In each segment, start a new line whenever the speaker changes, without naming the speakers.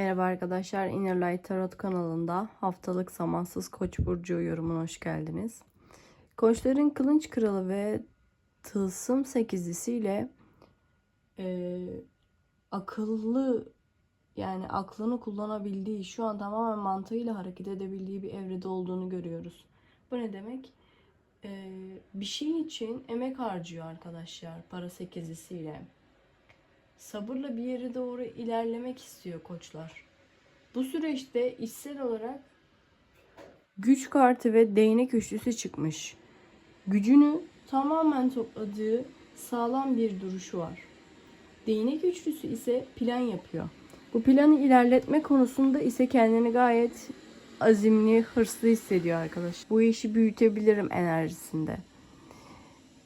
Merhaba arkadaşlar, Inner Light Tarot kanalında haftalık zamansız Koç burcu yorumuna hoş geldiniz. Koçların Kılınç Kralı ve Tılsım sekizlisiyle e, akıllı yani aklını kullanabildiği, şu an tamamen mantığıyla hareket edebildiği bir evrede olduğunu görüyoruz. Bu ne demek? E, bir şey için emek harcıyor arkadaşlar para sekizlisiyle sabırla bir yere doğru ilerlemek istiyor koçlar. Bu süreçte içsel olarak güç kartı ve değnek üçlüsü çıkmış. Gücünü tamamen topladığı sağlam bir duruşu var. Değnek üçlüsü ise plan yapıyor. Bu planı ilerletme konusunda ise kendini gayet azimli, hırslı hissediyor arkadaş. Bu işi büyütebilirim enerjisinde.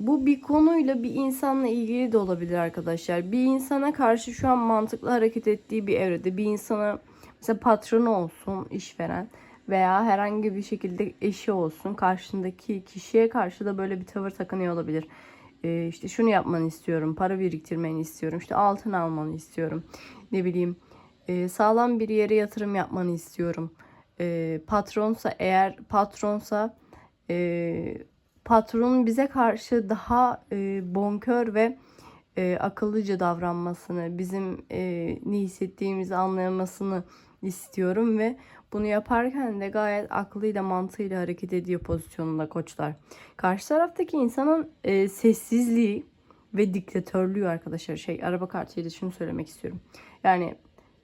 Bu bir konuyla bir insanla ilgili de olabilir arkadaşlar. Bir insana karşı şu an mantıklı hareket ettiği bir evrede bir insana mesela patronu olsun işveren veya herhangi bir şekilde eşi olsun karşındaki kişiye karşı da böyle bir tavır takınıyor olabilir. Ee, işte şunu yapmanı istiyorum, para biriktirmeni istiyorum, işte altın almanı istiyorum. Ne bileyim e, sağlam bir yere yatırım yapmanı istiyorum. E, patronsa eğer patronsa e, patronun bize karşı daha e, bonkör ve e, akıllıca davranmasını, bizim e, ne hissettiğimizi anlamasını istiyorum ve bunu yaparken de gayet aklıyla mantığıyla hareket ediyor pozisyonunda koçlar. Karşı taraftaki insanın e, sessizliği ve diktatörlüğü arkadaşlar şey araba kartıyla şunu söylemek istiyorum. Yani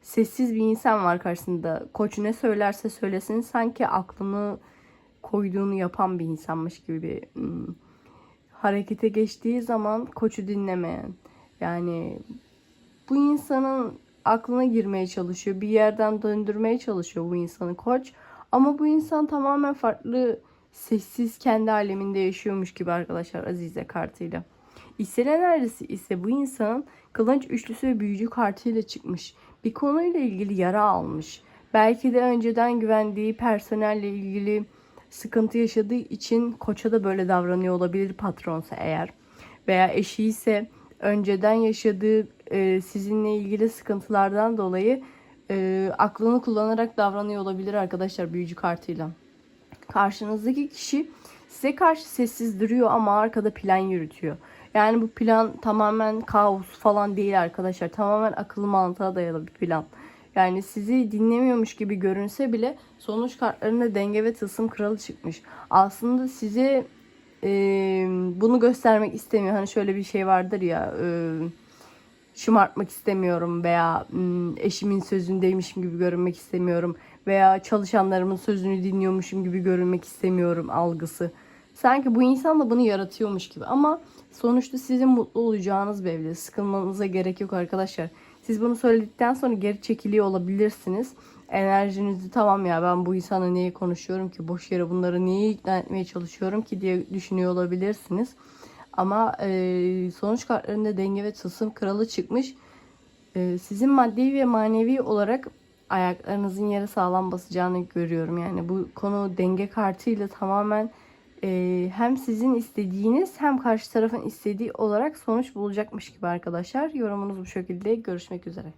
sessiz bir insan var karşısında. Koç ne söylerse söylesin sanki aklını koyduğunu yapan bir insanmış gibi bir hmm, harekete geçtiği zaman koçu dinlemeyen yani bu insanın aklına girmeye çalışıyor. Bir yerden döndürmeye çalışıyor bu insanı koç. Ama bu insan tamamen farklı sessiz kendi aleminde yaşıyormuş gibi arkadaşlar Azize kartıyla. İçsel enerjisi ise bu insanın kılınç üçlüsü ve büyücü kartıyla çıkmış. Bir konuyla ilgili yara almış. Belki de önceden güvendiği personelle ilgili sıkıntı yaşadığı için koça da böyle davranıyor olabilir patronsa eğer. Veya eşi ise önceden yaşadığı e, sizinle ilgili sıkıntılardan dolayı e, aklını kullanarak davranıyor olabilir arkadaşlar büyücü kartıyla. Karşınızdaki kişi size karşı sessiz duruyor ama arkada plan yürütüyor. Yani bu plan tamamen kaos falan değil arkadaşlar. Tamamen akıllı mantığa dayalı bir plan. Yani sizi dinlemiyormuş gibi görünse bile sonuç kartlarında denge ve tılsım kralı çıkmış. Aslında size e, bunu göstermek istemiyor. Hani şöyle bir şey vardır ya e, şımartmak istemiyorum veya e, eşimin sözündeymişim gibi görünmek istemiyorum veya çalışanlarımın sözünü dinliyormuşum gibi görünmek istemiyorum algısı. Sanki bu insan da bunu yaratıyormuş gibi ama sonuçta sizin mutlu olacağınız bir evde. Sıkılmanıza gerek yok arkadaşlar. Siz bunu söyledikten sonra geri çekiliyor olabilirsiniz. Enerjinizi tamam ya ben bu insana niye konuşuyorum ki boş yere bunları niye ikna etmeye çalışıyorum ki diye düşünüyor olabilirsiniz. Ama e, sonuç kartlarında denge ve tılsım kralı çıkmış. E, sizin maddi ve manevi olarak ayaklarınızın yere sağlam basacağını görüyorum. Yani bu konu denge kartıyla tamamen e, hem sizin istediğiniz hem karşı tarafın istediği olarak sonuç bulacakmış gibi arkadaşlar. Yorumunuz bu şekilde. Görüşmek üzere.